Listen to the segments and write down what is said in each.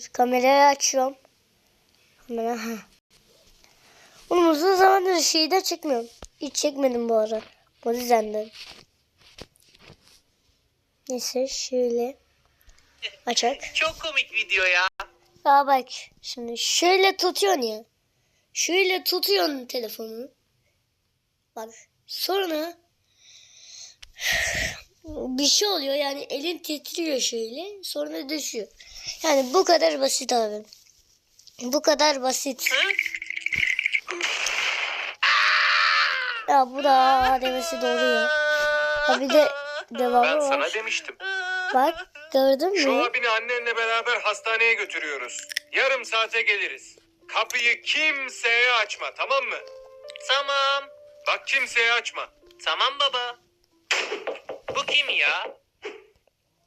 Şu kamerayı açıyorum. Kamera. Oğlum uzun zamandır şeyden çekmiyorum. Hiç çekmedim bu ara. O yüzden Neyse şöyle. Açak. Çok komik video ya. Aa bak şimdi şöyle tutuyorsun ya. Şöyle tutuyorsun telefonu. Bak sonra bir şey oluyor yani elin titriyor şöyle sonra düşüyor. Yani bu kadar basit abi. Bu kadar basit. Ya bu da demesi doğru ya. Ha bir de devamı Ben sana var. demiştim. Bak gördün Şu mü? abini annenle beraber hastaneye götürüyoruz. Yarım saate geliriz. Kapıyı kimseye açma tamam mı? Tamam. Bak kimseye açma. Tamam baba. Bu kim ya?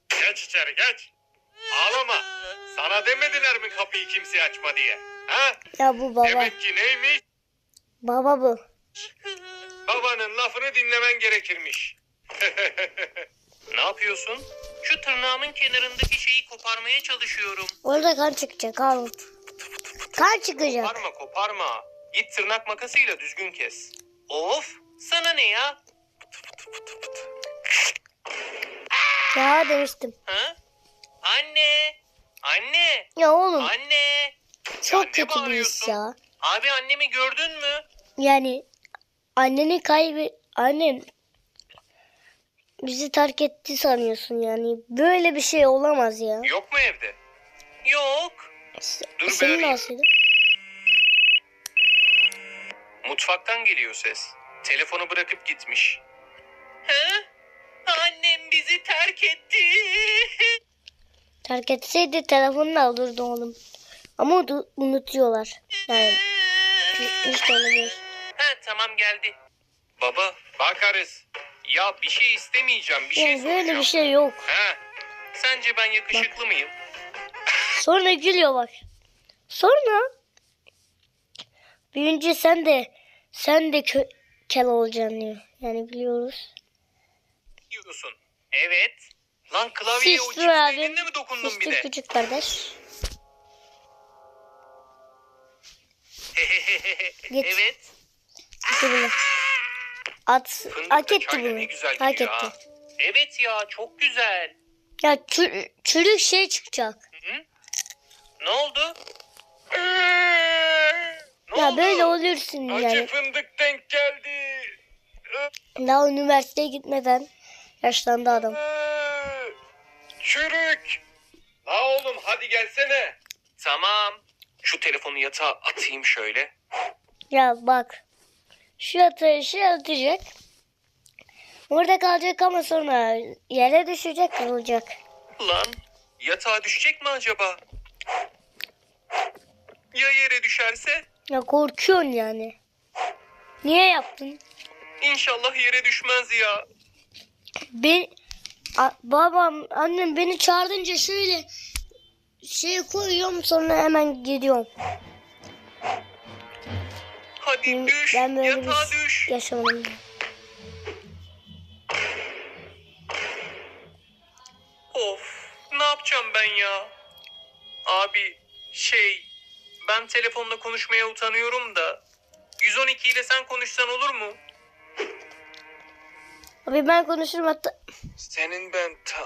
Geç içeri geç. Ağlama. Sana demediler mi kapıyı kimseye açma diye? Ha? Ya bu baba. Demek ki neymiş? Baba bu. Babanın lafını dinlemen gerekirmiş. ne yapıyorsun? Şu tırnağımın kenarındaki şeyi koparmaya çalışıyorum. Orada kan çıkacak abi. Kan çıkacak. Koparma koparma. Git tırnak makasıyla düzgün kes. Of. Sana ne ya? Ya demiştim. Ha? Anne. Anne. Ya oğlum Anne. çok ne kötü bir bağırıyorsun? ya. Abi annemi gördün mü? Yani anneni kaybı annen bizi terk etti sanıyorsun yani. Böyle bir şey olamaz ya. Yok mu evde? Yok. Dur bir Senin olsaydı. Mutfaktan geliyor ses. Telefonu bırakıp gitmiş. Ha? Annem bizi terk etti. Terk etseydi telefonunu alırdı oğlum. Ama udu- unutuyorlar. Yani hiç tanımıyor. ha tamam geldi. Baba bakarız. Ya bir şey istemeyeceğim. Bir şey Yani böyle soracağım. bir şey yok. He. Sence ben yakışıklı mıyım? Sonra gülüyor bak. Sonra büyünce sen de sen de kö- kel olacaksın diyor. Yani biliyoruz. Diyorsun. Evet. Lan klavyeye o Siz çift abi. elinde mi dokundun bir Siz de? küçük kardeş. Git. evet. Gitti bunu. At, Fındık hak da etti çayla bunu. güzel Hak gidiyor etti. ha. Evet ya çok güzel. Ya çür- çürük şey çıkacak. Hı? Ne oldu? Ne ya oldu? böyle olursun Acı yani. fındık denk geldi. Daha üniversiteye gitmeden yaşlandı adam. Çürük. La oğlum hadi gelsene. Tamam. Şu telefonu yatağa atayım şöyle. Ya bak. Şu atı şey atacak. Orada kalacak ama sonra yere düşecek kırılacak. Lan yatağa düşecek mi acaba? Ya yere düşerse? Ya korkuyorsun yani. Niye yaptın? İnşallah yere düşmez ya. Ben A- babam annem beni çağırınca şöyle şey koyuyorum sonra hemen gidiyorum. Hadi Ben- düş. ben böyle yatağa bir düş. yaşamadım. Of ne yapacağım ben ya? Abi şey ben telefonla konuşmaya utanıyorum da 112 ile sen konuşsan olur mu? Abi ben konuşurum hatta. Senin ben ta...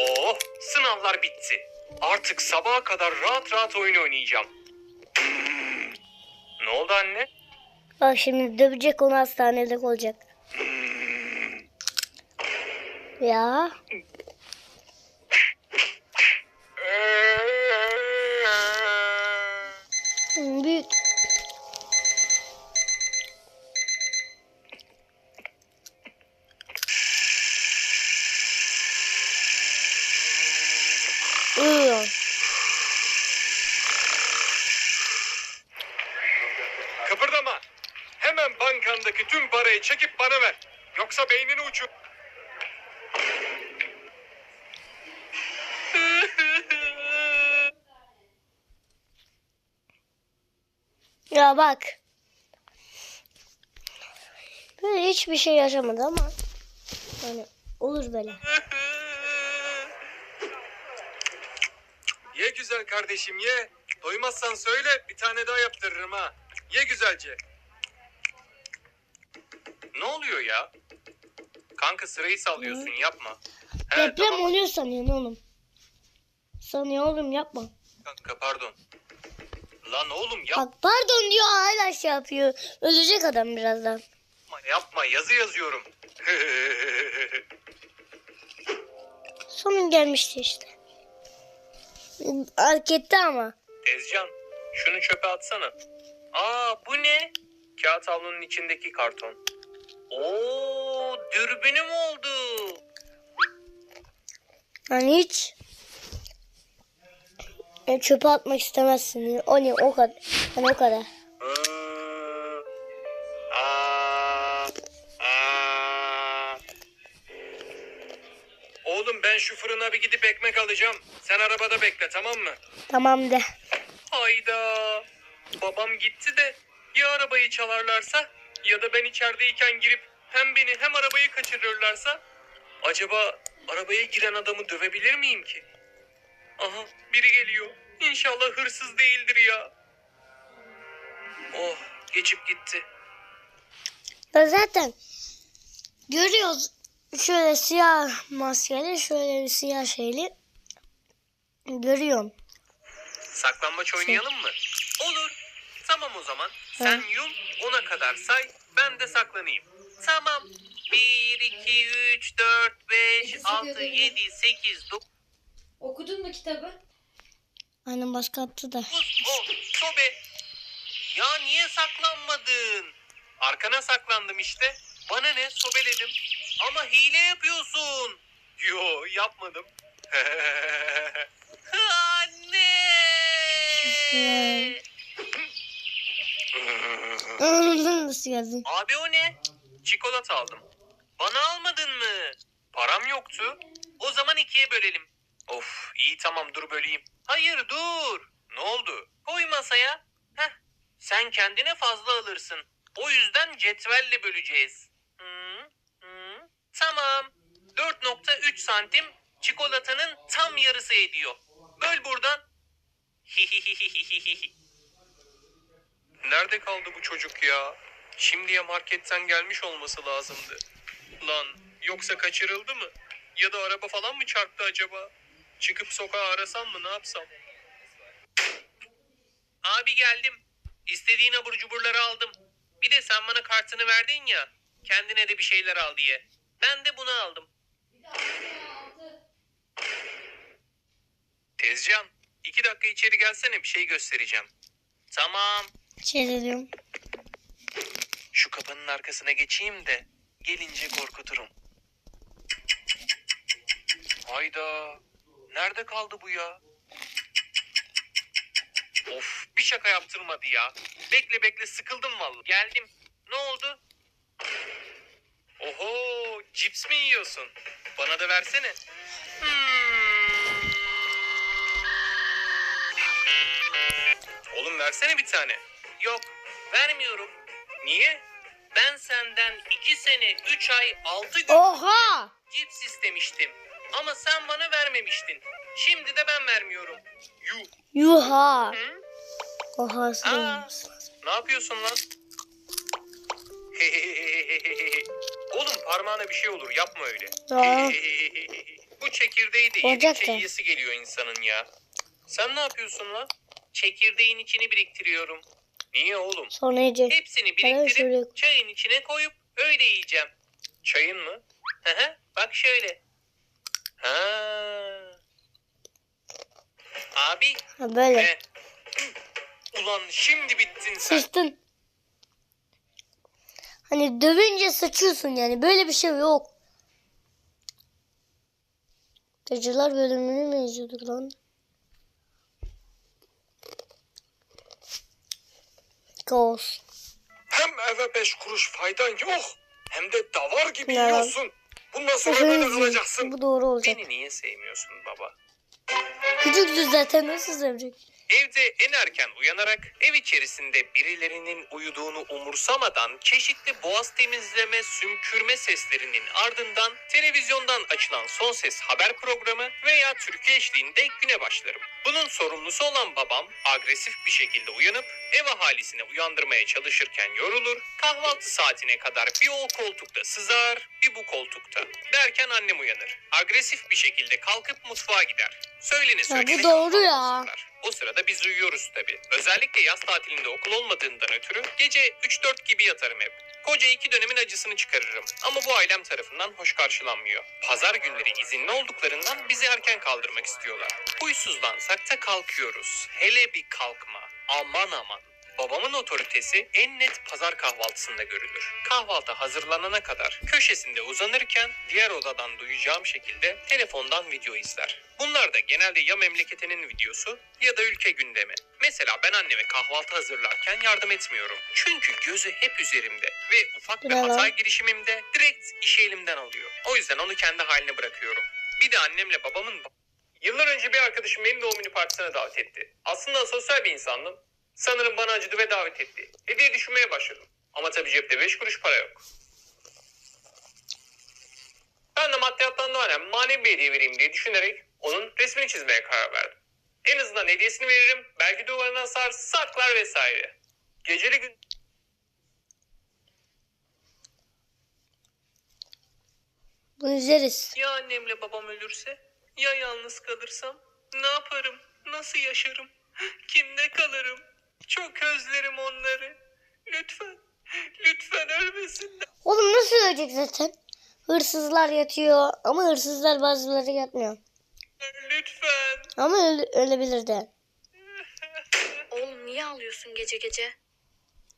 Oh sınavlar bitti. Artık sabaha kadar rahat rahat oyun oynayacağım. Ne oldu anne? Bak şimdi dövecek onu hastanede olacak. Ya büyük beynini uçur. Ya bak. Böyle hiçbir şey yaşamadı ama yani olur böyle. Ye güzel kardeşim ye. Doymazsan söyle bir tane daha yaptırırım ha. Ye güzelce. Ne oluyor ya? Kanka sırayı sallıyorsun yapma. He, Deprem tamam oluyor sanıyorsun oğlum. Sanıyor oğlum yapma. kanka pardon. Lan oğlum yapma Bak pardon diyor hala şey yapıyor. Ölecek adam birazdan. yapma yazı yazıyorum. Sonun gelmişti işte. Hareketti ama. Tezcan şunu çöpe atsana. Aa bu ne? Kağıt havlunun içindeki karton. Oo dürbünüm oldu. Yani hiç e, çöpe atmak istemezsin. O ne o kadar. Hani o kadar. Oğlum ben şu fırına bir gidip ekmek alacağım. Sen arabada bekle tamam mı? Tamam de. Hayda. Babam gitti de ya arabayı çalarlarsa ya da ben içerideyken girip hem beni hem arabayı kaçırırlarsa acaba arabaya giren adamı dövebilir miyim ki? Aha biri geliyor. İnşallah hırsız değildir ya. Oh geçip gitti. Ya zaten görüyoruz şöyle siyah maskeli şöyle bir siyah şeyli görüyorum. Saklambaç oynayalım mı? Olur. Tamam o zaman. Sen yul ona kadar say. Ben de saklanayım. Tamam. 1, 2, 3, 4, 5, Teşekkür 6, ederim. 7, 8, 9, Okudun mu kitabı? Annem başka attı da. 10. Sobe. Ya niye saklanmadın? Arkana saklandım işte. Bana ne sobeledim. Ama hile yapıyorsun. Yo yapmadım. Anne. Nasıl geldin? Abi o ne? Çikolata aldım. Bana almadın mı? Param yoktu. O zaman ikiye bölelim. Of iyi tamam dur böleyim. Hayır dur. Ne oldu? Koy masaya. Heh. Sen kendine fazla alırsın. O yüzden cetvelle böleceğiz. Hı, hı. Tamam. 4.3 santim çikolatanın tam yarısı ediyor. Böl buradan. Nerede kaldı bu çocuk ya? Şimdiye marketten gelmiş olması lazımdı. Lan yoksa kaçırıldı mı? Ya da araba falan mı çarptı acaba? Çıkıp sokağa arasam mı ne yapsam? Abi geldim. İstediğin abur cuburları aldım. Bir de sen bana kartını verdin ya. Kendine de bir şeyler al diye. Ben de bunu aldım. Tezcan, iki dakika içeri gelsene bir şey göstereceğim. Tamam. Şey dedim. Şu kapının arkasına geçeyim de gelince korkuturum. Hayda. Nerede kaldı bu ya? Of bir şaka yaptırmadı ya. Bekle bekle sıkıldım vallahi. Geldim. Ne oldu? Oho cips mi yiyorsun? Bana da versene. Hmm. Oğlum versene bir tane. Yok vermiyorum. Niye? Ben senden iki sene, üç ay, altı gün Oha! cips istemiştim. Ama sen bana vermemiştin. Şimdi de ben vermiyorum. Yuh. Yuha! Hı? Oha Aa, ne yapıyorsun lan? Oğlum parmağına bir şey olur yapma öyle. Aa. Bu çekirdeği de Olacak yedikçe da. yiyesi geliyor insanın ya. Sen ne yapıyorsun lan? Çekirdeğin içini biriktiriyorum. Niye oğlum? Sonra yiyecek. Hepsini biriktirip çayın içine koyup öyle yiyeceğim. Çayın mı? Bak şöyle. Ha. Abi. Ha böyle. he. Ulan şimdi bittin sen. Sıçtın. Hani dövünce sıçıyorsun yani. Böyle bir şey yok. Tecrüler bölümünü mü izliyorduk lan? Kaos. Hem eve beş kuruş faydan yok. Hem de davar gibi Ya. yiyorsun. Bundan sonra böyle kalacaksın. Bu doğru olacak. Beni niye sevmiyorsun baba? Küçüktü zaten nasıl sevecek? Evde en erken uyanarak ev içerisinde birilerinin uyuduğunu umursamadan çeşitli boğaz temizleme, sümkürme seslerinin ardından televizyondan açılan son ses haber programı veya türkü eşliğinde güne başlarım. Bunun sorumlusu olan babam agresif bir şekilde uyanıp ev ahalisini uyandırmaya çalışırken yorulur, kahvaltı saatine kadar bir o koltukta sızar, bir bu koltukta. Derken annem uyanır. Agresif bir şekilde kalkıp mutfağa gider. Söylene söylene bu doğru ya. hazırlar. O sırada biz uyuyoruz tabi. Özellikle yaz tatilinde okul olmadığından ötürü gece 3-4 gibi yatarım hep. Koca iki dönemin acısını çıkarırım. Ama bu ailem tarafından hoş karşılanmıyor. Pazar günleri izinli olduklarından bizi erken kaldırmak istiyorlar. Huysuzlansak da kalkıyoruz. Hele bir kalkma. Aman aman. Babamın otoritesi en net pazar kahvaltısında görülür. Kahvaltı hazırlanana kadar köşesinde uzanırken diğer odadan duyacağım şekilde telefondan video izler. Bunlar da genelde ya memleketinin videosu ya da ülke gündemi. Mesela ben anneme kahvaltı hazırlarken yardım etmiyorum. Çünkü gözü hep üzerimde ve ufak bir Bravo. hata girişimimde direkt işi elimden alıyor. O yüzden onu kendi haline bırakıyorum. Bir de annemle babamın Yıllar önce bir arkadaşım benim doğum günü partisine davet etti. Aslında sosyal bir insandım. Sanırım bana acıdı ve davet etti. Hediye düşünmeye başladım. Ama tabii cepte 5 kuruş para yok. Ben de maddiyattan da önemli manevi bir hediye vereyim diye düşünerek onun resmini çizmeye karar verdim. En azından hediyesini veririm, belki duvarına asar, saklar vesaire. Geceli gün... Bunu izleriz. Ya annemle babam ölürse? Ya yalnız kalırsam? Ne yaparım? Nasıl yaşarım? Kimde kalırım? Çok özlerim onları. Lütfen, lütfen ölmesinler. Oğlum nasıl ölecek zaten? Hırsızlar yatıyor ama hırsızlar bazıları yatmıyor. Lütfen. Ama öle- ölebilir de. Oğlum niye ağlıyorsun gece gece?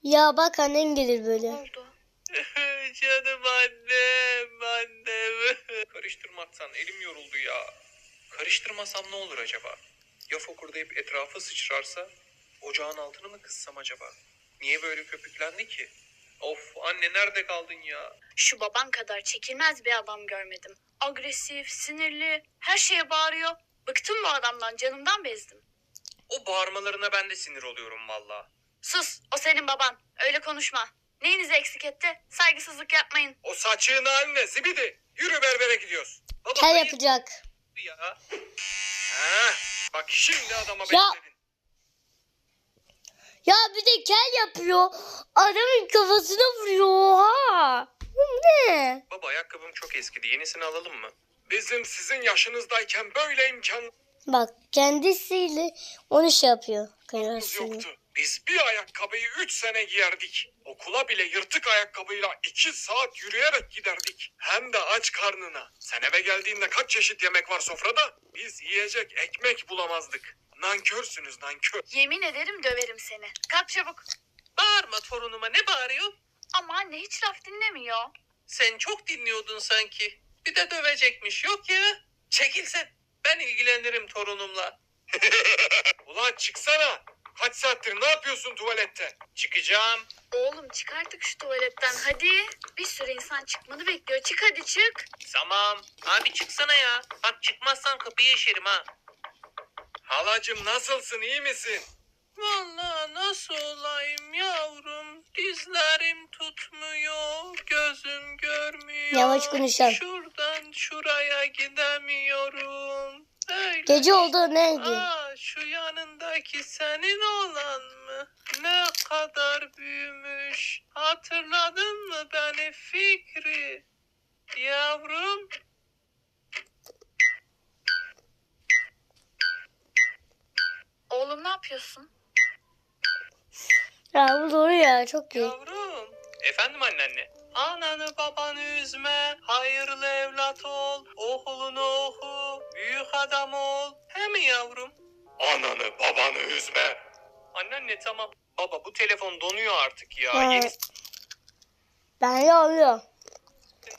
Ya bak annen gelir Ne böyle. oldu? Canım annem, annem. Karıştırmaktan elim yoruldu ya. Karıştırmasam ne olur acaba? Ya fokurdayıp etrafı sıçrarsa? Ocağın altını mı kıssam acaba? Niye böyle köpüklendi ki? Of anne nerede kaldın ya? Şu baban kadar çekilmez bir adam görmedim. Agresif, sinirli, her şeye bağırıyor. Bıktım bu adamdan, canımdan bezdim. O bağırmalarına ben de sinir oluyorum valla. Sus, o senin baban. Öyle konuşma. Neyinizi eksik etti? Saygısızlık yapmayın. O saçığın haline zibidi. Yürü berbere gidiyoruz. Baba Kel yapacak. ya. Ha, bak şimdi adama Ya. bekledin. Ya bir de kel yapıyor. Adamın kafasına vuruyor. Oha. Bu ne? Baba ayakkabım çok eskidi. Yenisini alalım mı? Bizim sizin yaşınızdayken böyle imkanımız Bak kendisiyle onu şey yapıyor. Kıyasını. yoktu. Biz bir ayakkabıyı 3 sene giyerdik. Okula bile yırtık ayakkabıyla 2 saat yürüyerek giderdik. Hem de aç karnına. Sen eve geldiğinde kaç çeşit yemek var sofrada? Biz yiyecek ekmek bulamazdık. Nankörsünüz nankör. Yemin ederim döverim seni. Kalk çabuk. Bağırma torunuma ne bağırıyor? Ama anne hiç laf dinlemiyor. Sen çok dinliyordun sanki. Bir de dövecekmiş. Yok ya. Çekil sen. Ben ilgilenirim torunumla. Ulan çıksana. Kaç saattir ne yapıyorsun tuvalette? Çıkacağım. Oğlum çık artık şu tuvaletten hadi. Bir sürü insan çıkmanı bekliyor. Çık hadi çık. Tamam. Abi çıksana ya. Bak çıkmazsan kapıyı eşerim ha. Halacım nasılsın iyi misin? Vallahi nasıl olayım yavrum? Dizlerim tutmuyor, gözüm görmüyor. Yavaş konuşalım. Şuradan şuraya gidemiyorum. Öyle. Gece oldu ne diyor? Aa, şu yanındaki senin olan mı? Ne kadar büyümüş. Hatırladın mı beni Fikri? Yavrum. Oğlum ne yapıyorsun? Ya bu doğru ya çok iyi. Yavrum. Efendim anneanne. Ananı babanı üzme, hayırlı evlat ol, okulunu oku, büyük adam ol. He mi yavrum? Ananı babanı üzme. Anneanne tamam. Baba bu telefon donuyor artık ya. Ha. Yenisini Ben de oluyor.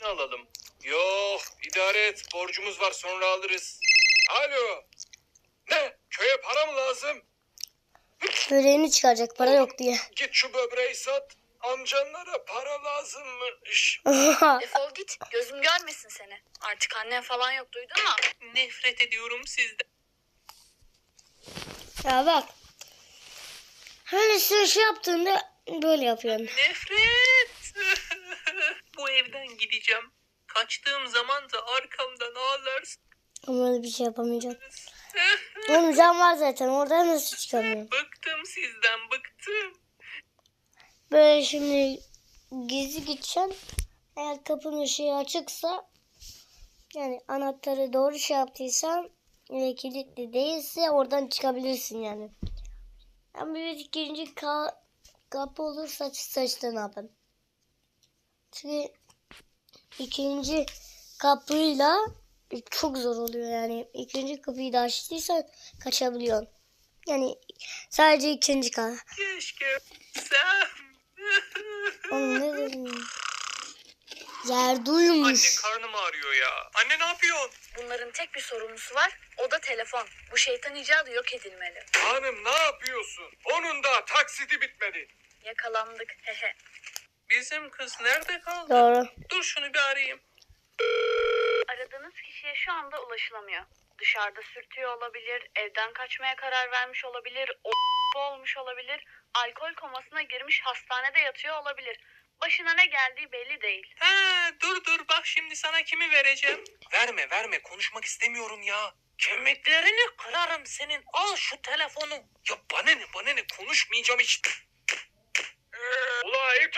alalım. Yok idare et borcumuz var sonra alırız. Alo. Ne? Köye para mı lazım? Böreğini çıkaracak para yok diye. Git şu böbreği sat. Amcanlara para lazımmış. Defol git. Gözüm görmesin seni. Artık annen falan yok duydun mu? Nefret ediyorum sizden. ya bak Hani sen şey yaptığında böyle yapıyorsun. Nefret. Bu evden gideceğim. Kaçtığım zaman da arkamdan ağlarsın. Ama öyle bir şey yapamayacağım. Oğlum cam var zaten. Oradan nasıl çıkamıyorum? Bıktım sizden bıktım. Böyle şimdi gizli gideceğim. Eğer kapının ışığı açıksa yani anahtarı doğru şey yaptıysan ve kilitli değilse oradan çıkabilirsin yani. Ama bir ikinci ka- kapı olursa saç saçta ne yapayım? Çünkü ikinci kapıyla çok zor oluyor yani. İkinci kapıyı da açtıysan kaçabiliyorsun. Yani sadece ikinci kapı. Keşke sen. Oğlum ne dedim? Yer Anne duymuş. karnım ağrıyor ya. Anne ne yapıyorsun? Bunların tek bir sorumlusu var. O da telefon. Bu şeytan icadı yok edilmeli. Hanım ne yapıyorsun? Onun da taksidi bitmedi. Yakalandık. Hehe. Bizim kız nerede kaldı? Doğru. Dur şunu bir arayayım. Aradığınız kişiye şu anda ulaşılamıyor. Dışarıda sürtüyor olabilir, evden kaçmaya karar vermiş olabilir, o olmuş olabilir, alkol komasına girmiş hastanede yatıyor olabilir. Başına ne geldiği belli değil. He dur dur bak şimdi sana kimi vereceğim. Verme verme konuşmak istemiyorum ya. Kemiklerini kırarım senin. Al şu telefonu. Ya bana ne bana ne konuşmayacağım hiç. Ula it.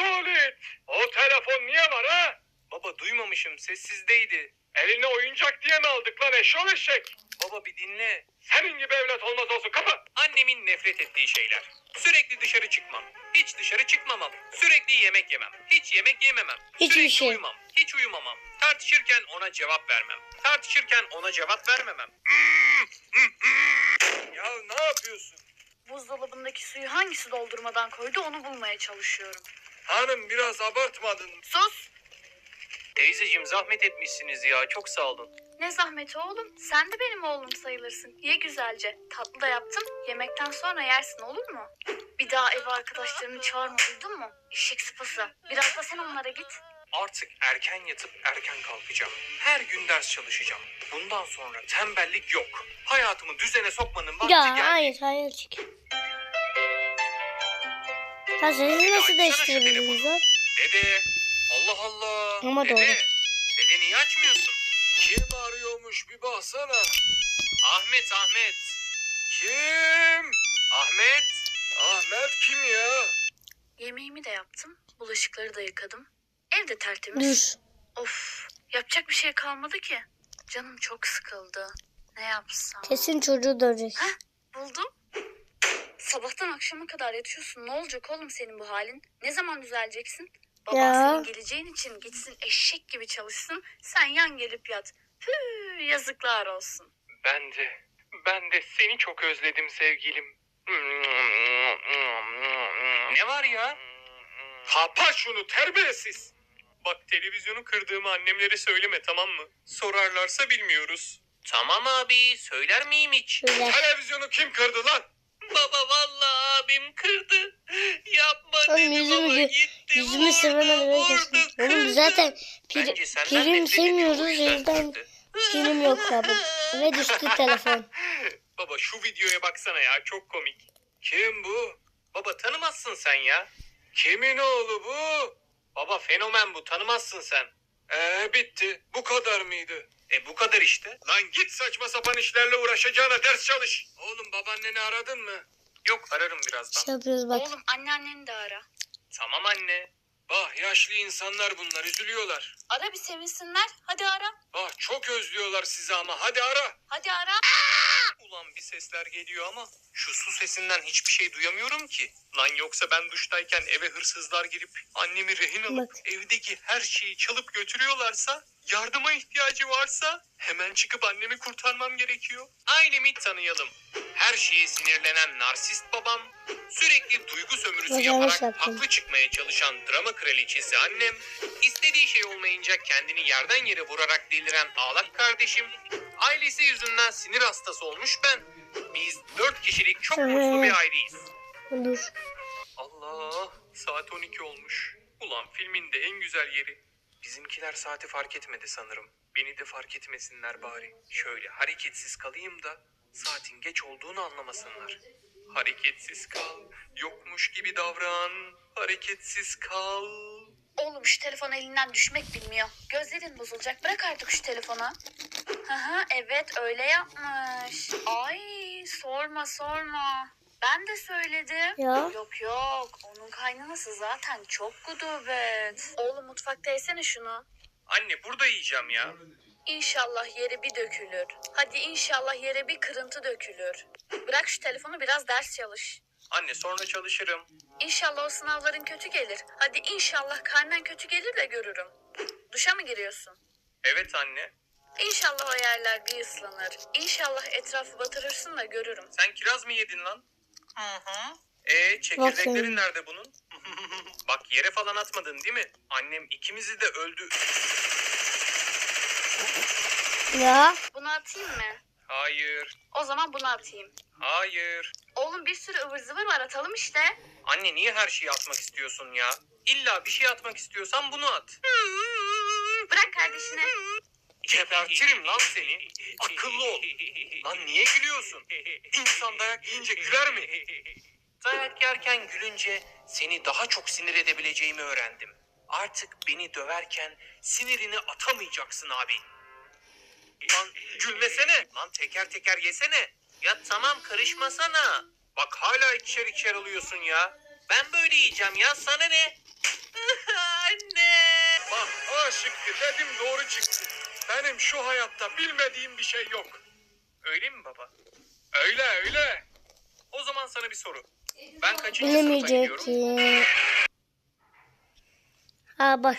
O telefon niye var ha? Baba duymamışım sessizdeydi. Eline oyuncak diye mi aldık lan eşşoğlu eşek? Baba bir dinle. Senin gibi evlat olmaz olsun kapa. Annemin nefret ettiği şeyler. Sürekli dışarı çıkmam. Hiç dışarı çıkmamam. Sürekli yemek yemem. Hiç yemek yememem. Hiçbir Sürekli şey. uyumam. Hiç uyumamam. Tartışırken ona cevap vermem. Tartışırken ona cevap vermemem. Ya ne yapıyorsun? Buzdolabındaki suyu hangisi doldurmadan koydu onu bulmaya çalışıyorum. Hanım biraz abartmadın. Sus! Teyzeciğim zahmet etmişsiniz ya. Çok sağ olun. Ne zahmeti oğlum. Sen de benim oğlum sayılırsın. Ye güzelce. Tatlı da yaptım. Yemekten sonra yersin olur mu? Bir daha ev arkadaşlarını çağırma duydun mu? Eşek sıpası. Biraz da sen onlara git. Artık erken yatıp erken kalkacağım. Her gün ders çalışacağım. Bundan sonra tembellik yok. Hayatımı düzene sokmanın vakti Ya geldi. hayır hayır çık. Ha seni nasıl değiştirebildiniz lan? Dede. Allah Allah. Ama Dede. doğru. Dede niye açmıyorsun? Kim arıyormuş bir baksana. Ahmet Ahmet. Kim? Ahmet. Ahmet kim ya? Yemeğimi de yaptım. Bulaşıkları da yıkadım. Ev de tertemiz. Dur. Of. Yapacak bir şey kalmadı ki. Canım çok sıkıldı. Ne yapsam? Kesin çocuğu dövecek. Heh, buldum. Sabahtan akşama kadar yatıyorsun. Ne olacak oğlum senin bu halin? Ne zaman düzeleceksin? Baban Ya. senin geleceğin için gitsin eşek gibi çalışsın. Sen yan gelip yat. Hü, yazıklar olsun. Ben de. Ben de seni çok özledim sevgilim. Ne var ya? Kapa şunu terbiyesiz. Bak televizyonu kırdığımı annemlere söyleme tamam mı? Sorarlarsa bilmiyoruz. Tamam abi söyler miyim hiç? Televizyonu kim kırdı lan? Baba vallahi abim kırdı. Yapma yüzümü, ama gö- gitti. Yüzümü böyle vurdu, kesmiş. Oğlum zaten pir, prim sevmiyoruz. o yüzden prim yok abi. Ve düştü telefon. Baba şu videoya baksana ya çok komik. Kim bu? Baba tanımazsın sen ya. Kimin oğlu bu? Baba fenomen bu tanımazsın sen. Ee bitti. Bu kadar mıydı? E bu kadar işte. Lan git saçma sapan işlerle uğraşacağına ders çalış. Oğlum babaanneni aradın mı? Yok ararım birazdan. Şey yapıyoruz bak. Oğlum anneanneni de ara. Tamam anne. Bah yaşlı insanlar bunlar üzülüyorlar. Ara bir sevinsinler. Hadi ara. Bah çok özlüyorlar sizi ama hadi ara. Hadi ara. Ulan bir sesler geliyor ama şu su sesinden hiçbir şey duyamıyorum ki. Lan yoksa ben duştayken eve hırsızlar girip annemi rehin alıp Bak. evdeki her şeyi çalıp götürüyorlarsa, yardıma ihtiyacı varsa hemen çıkıp annemi kurtarmam gerekiyor. Ailemi tanıyalım. Her şeye sinirlenen narsist babam, sürekli duygu sömürüsü Bak, yanlış yaparak yaptım. haklı çıkmaya çalışan drama kraliçesi annem, istediği şey olmayınca kendini yerden yere vurarak deliren ağlak kardeşim, ailesi yüzünden sinir hastası olmuş ben. Biz dört kişilik çok mutlu bir aileyiz. Dur. Allah saat 12 olmuş. Ulan filmin de en güzel yeri. Bizimkiler saati fark etmedi sanırım. Beni de fark etmesinler bari. Şöyle hareketsiz kalayım da saatin geç olduğunu anlamasınlar. Hareketsiz kal. Yokmuş gibi davran. Hareketsiz kal. Oğlum şu telefon elinden düşmek bilmiyor. Gözlerin bozulacak. Bırak artık şu telefonu. Haha evet öyle yapmış. Ay sorma sorma. Ben de söyledim. Ya. Yok yok. Onun kaynanası zaten çok gudubet. Oğlum mutfakta yesene şunu. Anne burada yiyeceğim ya. İnşallah yere bir dökülür. Hadi inşallah yere bir kırıntı dökülür. Bırak şu telefonu biraz ders çalış. Anne sonra çalışırım. İnşallah o sınavların kötü gelir. Hadi inşallah karnen kötü gelir de görürüm. Duşa mı giriyorsun? Evet anne. İnşallah o yerler bir ıslanır. İnşallah etrafı batırırsın da görürüm. Sen kiraz mı yedin lan? Hı hı. Ee çekirdeklerin nerede bunun? Bak yere falan atmadın değil mi? Annem ikimizi de öldü. Ya. Bunu atayım mı? Hayır. O zaman bunu atayım. Hayır. Oğlum bir sürü ıvır zıvır var atalım işte. Anne niye her şeyi atmak istiyorsun ya? İlla bir şey atmak istiyorsan bunu at. Bırak kardeşine. Gebertirim lan seni. Akıllı ol. Lan niye gülüyorsun? İnsan dayak yiyince güler mi? Dayak yerken gülünce seni daha çok sinir edebileceğimi öğrendim. Artık beni döverken sinirini atamayacaksın abi. Lan gülmesene. Lan teker teker yesene. Ya tamam karışmasana. Bak hala ikişer ikişer alıyorsun ya. Ben böyle yiyeceğim ya sana ne? Anne. Bak A şıkkı dedim doğru çıktı. Benim şu hayatta bilmediğim bir şey yok. Öyle mi baba? Öyle öyle. O zaman sana bir soru. Ben kaçıncı sınıfa gidiyorum? Ha bak.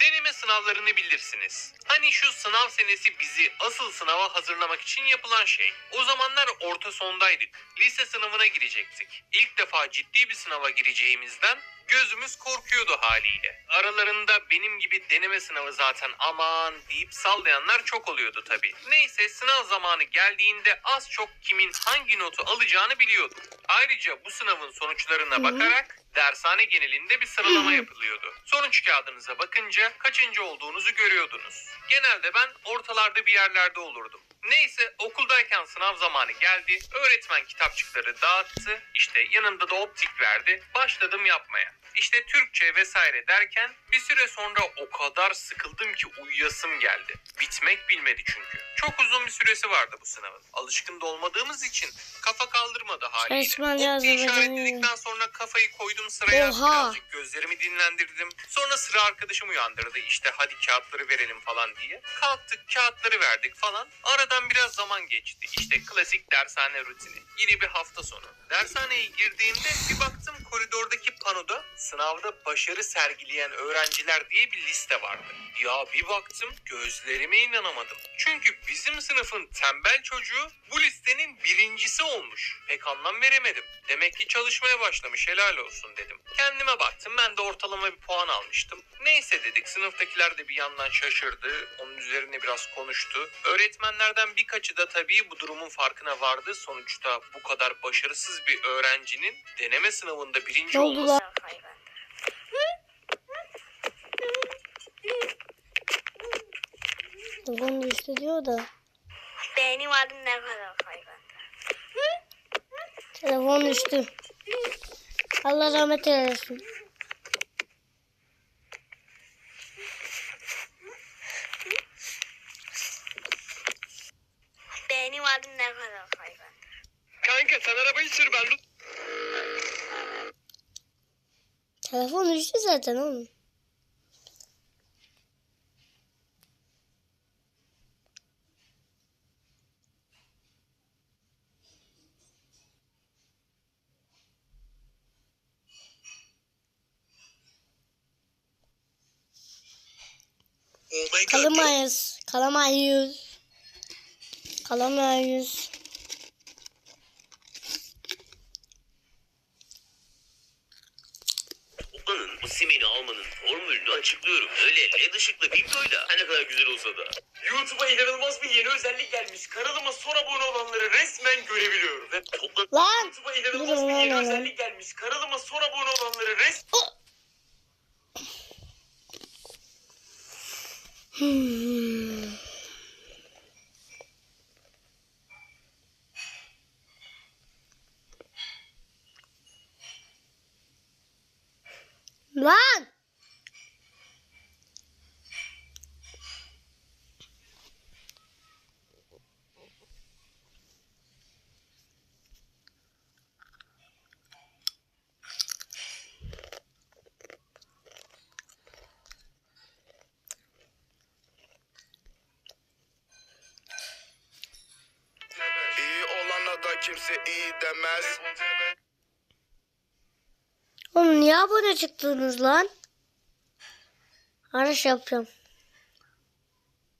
Deneme sınavlarını bilirsiniz. Hani şu sınav senesi bizi asıl sınava hazırlamak için yapılan şey. O zamanlar orta sondaydık. Lise sınavına girecektik. İlk defa ciddi bir sınava gireceğimizden gözümüz korkuyordu haliyle. Aralarında benim gibi deneme sınavı zaten aman deyip sallayanlar çok oluyordu tabii. Neyse sınav zamanı geldiğinde az çok kimin hangi notu alacağını biliyordum. Ayrıca bu sınavın sonuçlarına bakarak dershane genelinde bir sıralama yapılıyordu. Sonuç kağıdınıza bakınca kaçıncı olduğunuzu görüyordunuz. Genelde ben ortalarda bir yerlerde olurdum. Neyse okuldayken sınav zamanı geldi. Öğretmen kitapçıkları dağıttı. İşte yanında da optik verdi. Başladım yapmaya. İşte Türkçe vesaire derken bir süre sonra o kadar sıkıldım ki uyuyasım geldi. Bitmek bilmedi çünkü. Çok uzun bir süresi vardı bu sınavın. Alışkın da olmadığımız için kafa kaldırmadı haliyle. Lazım hocam. işaretledikten sonra kafayı koydum sıraya. Oha. Birazcık gözlerimi dinlendirdim. Sonra sıra arkadaşım uyandırdı. İşte hadi kağıtları verelim falan diye. Kalktık kağıtları verdik falan. Aradan biraz zaman geçti. İşte klasik dershane rutini. Yine bir hafta sonu. Dershaneye girdiğimde bir baktım koridordaki panoda sınavda başarı sergileyen öğrenciler diye bir liste vardı. Ya bir baktım gözlerime inanamadım. Çünkü bizim sınıfın tembel çocuğu bu listenin birincisi olmuş. Pek anlam veremedim. Demek ki çalışmaya başlamış helal olsun dedim. Kendime baktım ben de ortalama bir puan almıştım. Neyse dedik sınıftakiler de bir yandan şaşırdı. Onun üzerine biraz konuştu. Öğretmenlerden birkaçı da tabii bu durumun farkına vardı. Sonuçta bu kadar başarısız bir öğrencinin deneme sınavında birinci olması lan? Telefon düştü diyor da. Benim adım ne kadar hayvan. Telefon düştü. Allah rahmet eylesin. Benim adım ne kadar hayvan. Kanka sen arabayı sür ben Telefon düştü zaten oğlum. Oh my Kalamayız. Kalamayız. Kalamayız. Toplanın bu simeni almanın formülünü açıklıyorum. Öyle led ışıklı videoyla her ne kadar güzel olsa da. YouTube'a inanılmaz bir yeni özellik gelmiş. Kanalıma son abone olanları resmen görebiliyorum. Ve Toplan Lan! YouTube'a inanılmaz bir yeni özellik gelmiş. Kanalıma son abone olanları resmen... Lan! İyi olana da kimse iyi demez. Oğlum niye abone çıktınız lan? Araş yapıyorum.